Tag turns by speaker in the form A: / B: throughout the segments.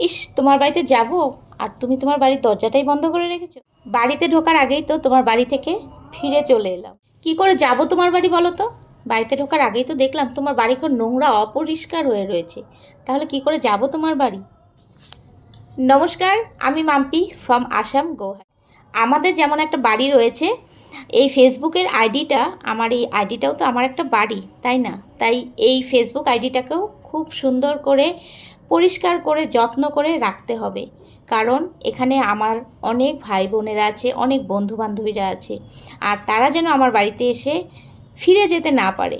A: ইস, তোমার বাড়িতে যাব? আর তুমি তোমার বাড়ির দরজাটাই বন্ধ করে রেখেছো? বাড়িতে ঢোকার আগেই তো তোমার বাড়ি থেকে ফিরে চলে এলাম। কি করে যাব তোমার বাড়ি বলো তো? বাড়িতে ঢোকার আগেই তো দেখলাম তোমার বাড়িঘর নোংরা, অপরিষ্কার হয়ে রয়েছে। তাহলে কি করে যাব তোমার বাড়ি? নমস্কার, আমি মাম্পি ফ্রম আসাম, গোহাটি। আমাদের যেমন একটা বাড়ি রয়েছে, এই ফেসবুকের আইডিটা, আমার এই আইডিটাও তো আমার একটা বাড়ি, তাই না? তাই এই ফেসবুক আইডিটাকেও খুব সুন্দর করে পরিষ্কার করে, যত্ন করে রাখতে হবে। কারণ এখানে আমার অনেক ভাই বোনেরা আছে, অনেক বন্ধু বান্ধবীরা আছে। আর তারা যেন আমার বাড়িতে এসে ফিরে যেতে না পারে।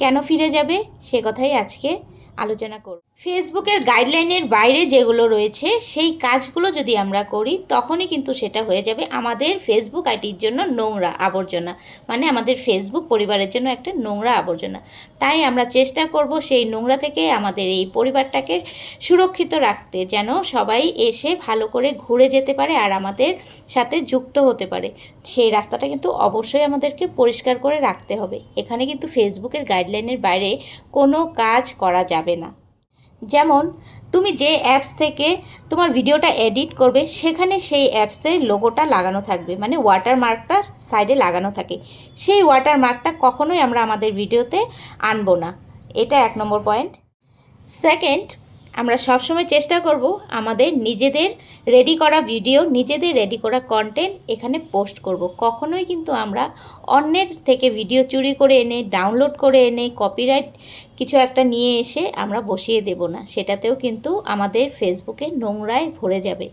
A: কেন ফিরে যাবে? সে কথাই আজকে আলোচনা করব। ফেসবুকের গাইডলাইনের বাইরে যেগুলো রয়েছে, সেই কাজগুলো যদি আমরা করি, তখনই কিন্তু সেটা হয়ে যাবে আমাদের ফেসবুক আইডির জন্য নোংরা আবর্জনা। মানে আমাদের ফেসবুক পরিবারের জন্য একটা নোংরা আবর্জনা। তাই আমরা চেষ্টা করব সেই নোংরা থেকে আমাদের এই পরিবারটাকে সুরক্ষিত রাখতে, যেন সবাই এসে ভালো করে ঘুরে যেতে পারে আর আমাদের সাথে যুক্ত হতে পারে। সেই রাস্তাটা কিন্তু অবশ্যই আমাদেরকে পরিষ্কার করে রাখতে হবে। এখানে কিন্তু ফেসবুকের গাইডলাইনের বাইরে কোনো কাজ করা যাবে না। যেমন, তুমি যে অ্যাপস থেকে তোমার ভিডিওটা এডিট করবে, সেখানে সেই অ্যাপসের লোগোটা লাগানো থাকবে। মানে ওয়াটারমার্কটা সাইডে লাগানো থাকে। সেই ওয়াটারমার্কটা কখনোই আমরা আমাদের ভিডিওতে আনব না। এটা এক নম্বর পয়েন্ট সেকেন্ড আমরা সবসময় চেষ্টা করব আমাদের নিজেদের রেডি করা ভিডিও নিজেদের রেডি করা কন্টেন্ট এখানে পোস্ট করব। কখনোই কিন্তু আমরা অন্যের থেকে ভিডিও চুরি করে এনে ডাউনলোড করে এনে কপিরাইট কিছু একটা নিয়ে এসে আমরা বসিয়ে দেব না। সেটাতেও কিন্তু আমাদের ফেসবুকে নোংরায় ভরে যাবে।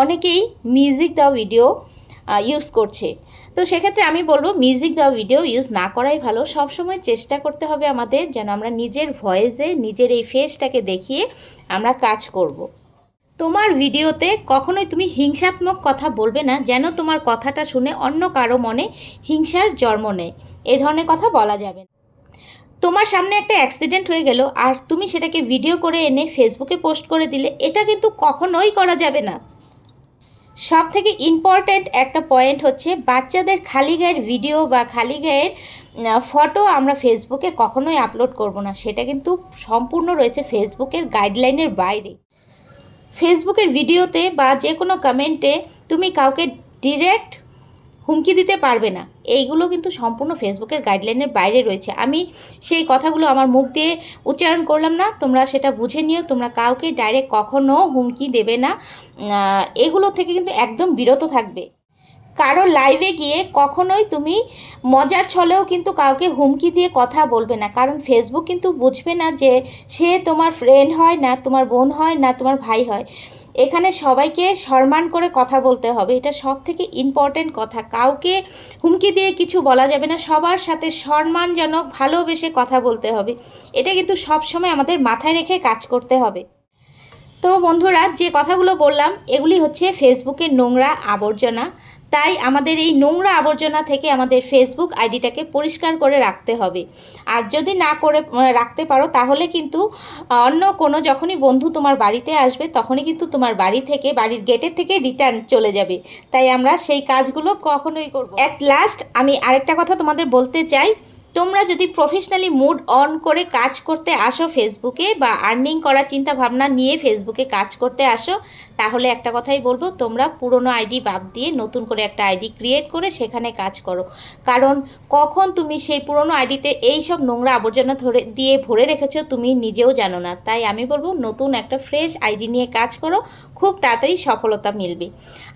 A: অনেকেই মিউজিক দেওয়া ভিডিও ইউজ করছে। তো সেক্ষেত্রে আমি বলব মিউজিক দেওয়া ভিডিও ইউজ না করাই ভালো। সবসময় চেষ্টা করতে হবে আমাদের যেন আমরা নিজের ভয়েসে নিজের এই ফেসটাকে দেখিয়ে আমরা কাজ করব। তোমার ভিডিওতে কখনোই তুমি হিংসাত্মক কথা বলবে না, যেন তোমার কথাটা শুনে অন্য কারও মনে হিংসার জন্ম নেয়। এ ধরনের কথা বলা যাবে না। তোমার সামনে একটা অ্যাক্সিডেন্ট হয়ে গেল, আর তুমি সেটাকে ভিডিও করে এনে ফেসবুকে পোস্ট করে দিলে, এটা কিন্তু কখনোই করা যাবে না। সব থেকে ইম্পর্ট্যান্ট একটা পয়েন্ট হচ্ছে বাচ্চাদের খালি গায়ের ভিডিও বা খালি গায়ের ফটো আমরা ফেসবুকে কখনোই আপলোড করব না। সেটা কিন্তু সম্পূর্ণ রয়েছে ফেসবুকের গাইডলাইনের বাইরে। ফেসবুকের ভিডিওতে বা যে কোনো কমেন্টে তুমি কাউকে ডিরেক্ট হুমকি দিতে পারবে না। এইগুলো কিন্তু সম্পূর্ণ ফেসবুকের গাইডলাইনের বাইরে রয়েছে। আমি সেই কথাগুলো আমার মুখ দিয়ে উচ্চারণ করলাম না। তোমরা সেটা বুঝে নিও। তোমরা কাউকে ডাইরেক্ট কখনো হুমকি দেবে না। এগুলো থেকে কিন্তু একদম বিরত থাকবে। কারও লাইভে গিয়ে কখনোই তুমি মজার ছলেও কিন্তু কাউকে হুমকি দিয়ে কথা বলবে না। কারণ ফেসবুক কিন্তু বুঝবে না যে সে তোমার ফ্রেন্ড হয় না, তোমার বোন হয় না, তোমার ভাই হয়। এখানে সবাইকে সম্মান করে কথা বলতে হবে। এটা সব থেকে ইম্পর্টেন্ট কথা। কাউকে হুমকি দিয়ে কিছু বলা যাবে না। সবার সাথে সম্মানজনক, ভালোবেসে কথা বলতে হবে। এটা কিন্তু সবসময় আমাদের মাথায় রেখে কাজ করতে হবে। তো বন্ধুরা, যে কথাগুলো বললাম, এগুলি হচ্ছে ফেসবুকের নোংরা আবর্জনা। তাই আমাদের এই নোংরা আবর্জনা থেকে আমাদের ফেসবুক আইডিটাকে পরিষ্কার করে রাখতে হবে। আর যদি না করে রাখতে পারো, তাহলে কিন্তু অন্য কোনো যখনই বন্ধু তোমার বাড়িতে আসবে, তখনই কিন্তু তোমার বাড়ি থেকে, বাড়ির গেটের থেকে রিটার্ন চলে যাবে। তাই আমরা সেই কাজগুলো কখনোই করব অ্যাট লাস্ট আমি আরেকটা কথা তোমাদের বলতে চাই। তোমরা যদি প্রফেশনালি মুড অন করে কাজ করতে আসো ফেসবুকে বা আর্নিং করার চিন্তা ভাবনা নিয়ে ফেসবুকে কাজ করতে আসো, তাহলে একটা কথাই বলব, তোমরা পুরনো আইডি বাদ দিয়ে নতুন করে একটা আইডি ক্রিয়েট করে সেখানে কাজ করো। কারণ কখন তুমি সেই পুরনো আইডিতে এই সব নোংরা আবর্জনা ধরে, দিয়ে ভরে রেখেছো তুমি নিজেও জানো না। তাই আমি বলব, নতুন একটা ফ্রেশ আইডি নিয়ে কাজ করো, খুব তাড়াতাড়ি সফলতা মিলবে।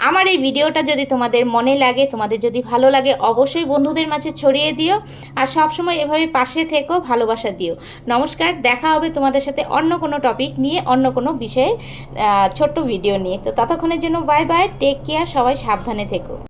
A: আমার এই ভিডিওটা যদি তোমাদের মনে লাগে, তোমাদের যদি ভালো লাগে, অবশ্যই বন্ধুদের মাঝে ছড়িয়ে দিও। আর সবসময় এভাবে পাশে থেকো, ভালোবাসা দিও। নমস্কার, দেখা হবে তোমাদের সাথে অন্য কোনো টপিক নিয়ে, অন্য কোনো বিষয়ে ছোট্ট ভিডিও নিয়ে। তো ততক্ষণের জন্য বাই বাই টেক কেয়ার সবাই সাবধানে থেকো।